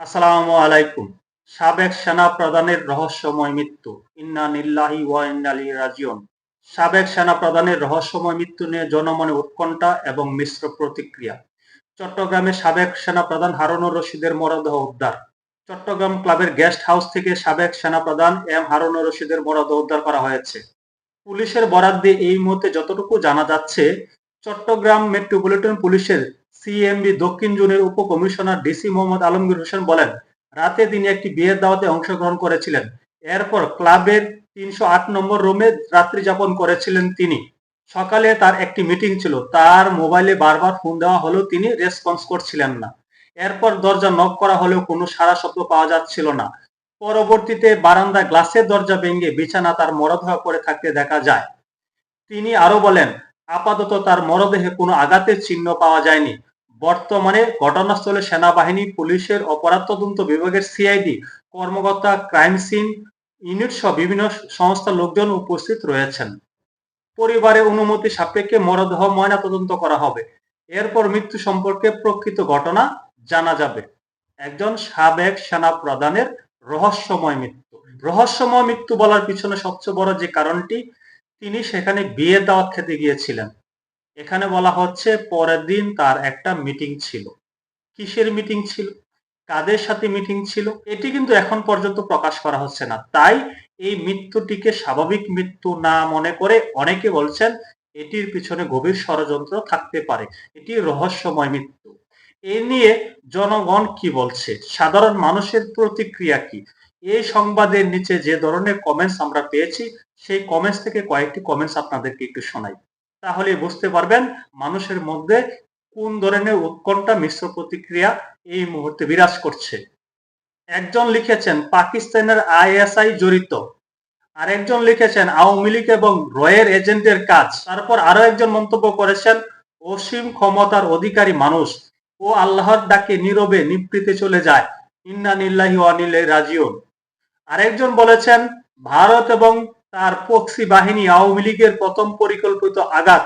আসসালামু আলাইকুম। সাবেক সেনা প্রধানের রহস্যময় মৃত্যু। ইন্না নিল্লাহি ওয়া ইন্না ইলাইহি রাজিউন। সাবেক সেনা প্রধানের রহস্যময় মৃত্যু নিয়ে জনমনে উৎকণ্ঠা এবং মিশ্র প্রতিক্রিয়া। চট্টগ্রামে সাবেক সেনা প্রধান হারুনুর রশিদের মরদেহ উদ্ধার। চট্টগ্রাম ক্লাবের গেস্ট হাউস থেকে সাবেক সেনা প্রধান এম হারুনুর রশিদের মরদেহ উদ্ধার করা হয়েছে। পুলিশের বরাদ্দে এই মুহূর্তে যতটুকু জানা যাচ্ছে, চট্টগ্রাম মেট্রোপলিটন পুলিশের সিএমবি দক্ষিণ জোনের উপকমিশনার ডিসি মোহাম্মদ আলমগীর হোসেন বলেন, রাতে তিনি একটি বিয়ের দাওয়াতে অংশগ্রহণ করেছিলেন। এরপর ক্লাবের তিনশো আট নম্বর রুমে রাত্রি যাপন করেছিলেন তিনি। সকালে তার একটি মিটিং ছিল। তার মোবাইলে বারবার ফোন দেওয়া হলেও তিনি রেসপন্স করছিলেন না। এরপর দরজা নক করা হলেও কোনো সারা শব্দ পাওয়া যাচ্ছিল না। পরবর্তীতে বারান্দা গ্লাসের দরজা ভেঙে বিছানা তার মরদেহ করে থাকতে দেখা যায়। তিনি আরও বলেন, আপাতত তার মরদেহে কোনো আঘাতের চিহ্ন পাওয়া যায়নি। বর্তমানে ঘটনাস্থলে সেনাবাহিনী, পুলিশের অপরাধ তদন্ত বিভাগের সিআইডি, কর্মকর্তা, ক্রাইম সিন ইউনিট সহ বিভিন্ন সংস্থার লোকজন উপস্থিত রয়েছেন। পরিবারের অনুমতি সাপেক্ষে মরদেহ ময়না তদন্ত করা হবে। এরপর মৃত্যু সম্পর্কে প্রকৃত ঘটনা জানা যাবে। একজন সাবেক সেনা প্রধানের রহস্যময় মৃত্যু। রহস্যময় মৃত্যু বলার পিছনে সবচেয়ে বড় যে কারণটি, তিনি সেখানে বিয়ে দাওয়াত খেতে গিয়েছিলেন। এখানে বলা হচ্ছে পরের দিন তার একটা মিটিং ছিল। কিসের মিটিং ছিল? কাদের সাথে মিটিং ছিল? এটি কিন্তু এখন পর্যন্ত প্রকাশ করা হচ্ছে না। তাই এই মৃত্যুটিকে স্বাভাবিক মৃত্যু না মনে করে অনেকে বলছেন এটির পিছনে গভীর ষড়যন্ত্র থাকতে পারে। এটি রহস্যময় মৃত্যু। এ নিয়ে জনগণ কি বলছে? সাধারণ মানুষের প্রতিক্রিয়া কি? এই সংবাদের নিচে যে ধরনের কমেন্টস আমরা পেয়েছি, সেই কমেন্টস থেকে কয়েকটি কমেন্টস আপনাদেরকে একটু শোনাই। তাহলে বুঝতে পারবেন মানুষের মধ্যে কোন ধরনের উৎকণ্ঠা মিশ্র প্রতিক্রিয়া এই মুহূর্তে বিরাজ করছে। একজন লিখেছেন, পাকিস্তানের আইএসআই জড়িত। আরেকজন লিখেছেন, আওয়ামী লীগ এবং রয়ের এজেন্টের কাজ। তারপর আরও একজন মন্তব্য করেছেন, অসীম ক্ষমতার অধিকারী মানুষ। ও আল্লাহর ডাকে নীরবে নিবৃতে চলে যায়। ইন্না নিল্লাহি অনিলে রাজিউন। আরেকজন বলেছেন, ভারত এবং তার পক্সি বাহিনী আওয়ামী লীগের প্রথম পরিকল্পিত আঘাত,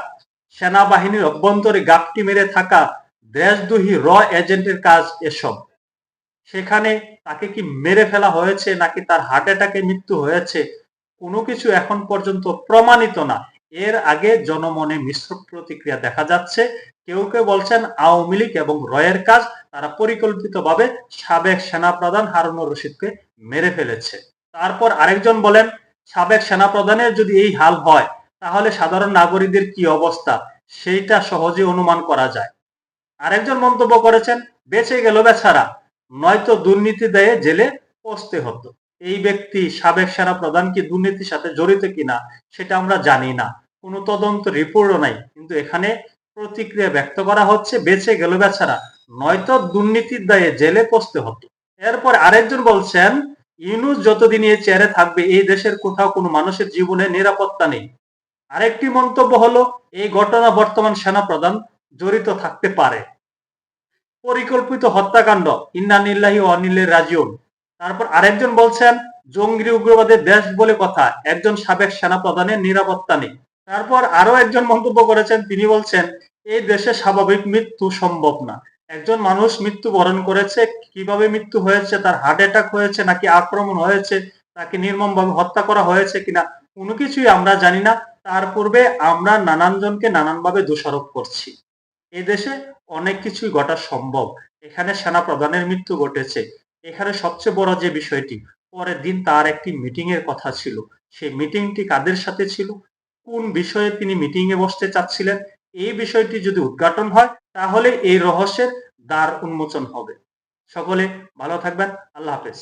সেনাবাহিনীর অভ্যন্তরে গাপটি মেরে থাকা দেশদ্রোহী র এজেন্টের কাজ এসব। সেখানে তাকে কি মেরে ফেলা হয়েছে নাকি তার হার্ট অ্যাটাকে মৃত্যু হয়েছে, কোনো কিছু এখন পর্যন্ত প্রমাণিত না। এর আগে জনমনে মিশ্র প্রতিক্রিয়া দেখা যাচ্ছে। কেউ কেউ বলছেন আওয়ামী লীগ এবং রয়ের কাজ, তারা পরিকল্পিতভাবে সাবেক সেনাপ্রধান হারুনুর রশিদকে মেরে ফেলেছে। তারপর আরেকজন বলেন সাবেক সেনাপ্রধানের যদি এই হাল হয়, তাহলে সাধারণ নাগরিকদের কি অবস্থা? সেইটা সহজে অনুমান করা যায়। আরেকজন মন্তব্য করেছেন, বেঁচে গেল বেচারা, নয়তো দুর্নীতি দেয়ে জেলে পচতে হতো। এই ব্যক্তি সাবেক সেনা প্রধান কি দুর্নীতির সাথে জড়িত কিনা, সেটা আমরা জানি না। কোনো তদন্ত রিপোর্টও নাই, কিন্তু এখানে প্রতিক্রিয়া ব্যক্ত করা হচ্ছে, বেঁচে গেল বেচারা, নয়তো দুর্নীতির দায়ে জেলে পচতে হতো। এরপর আরেকজন বলছেন ইউনুস যতদিন এই চেয়ারে থাকবে, এই দেশের কোথাও কোনো মানুষের জীবনে নিরাপত্তা নেই। আরেকটি মন্তব্য হলো, এই ঘটনা বর্তমান সেনা প্রধান জড়িত থাকতে পারে। পরিকল্পিত হত্যাকাণ্ড, ইন্নানিল্লাহি অনিলের রাজিউন। তারপর আরেকজন বলছেন, জঙ্গি উগ্রবাদের দেশ বলে কথা, একজন সাবেক সেনা প্রধানের নিরাপত্তা নেই। তারপর আরও একজন মন্তব্য করেছেন, তিনি বলছেন, এই দেশে স্বাভাবিক মৃত্যু সম্ভব না। একজন মানুষ মৃত্যু বরণ করেছে, কীভাবে মৃত্যু হয়েছে, তার হার্ট অ্যাটাক হয়েছে, নাকি আক্রমণ হয়েছে, তাকে নির্মমভাবে হত্যা করা হয়েছে কিনা, কোনো কিছুই আমরা জানি না। তার পূর্বে আমরা নানান জনকে নানানভাবে দোষারোপ করছি। এই দেশে অনেক কিছুই ঘটা সম্ভব। এখানে সেনা প্রধানের মৃত্যু ঘটেছে। এখানে সবচেয়ে বড় যে বিষয়টি, পরের দিন তার একটি মিটিং এর কথা ছিল। সেই মিটিংটি কাদের সাথে ছিল? কোন বিষয়ে তিনি মিটিং এ বসতে চাচ্ছিলেন? এই বিষয়টি যদি উদ্ঘাটন হয় তাহলে এই রহস্যের দ্বার উন্মোচন হবে। সকলে ভালো থাকবেন। আল্লাহ হাফেজ।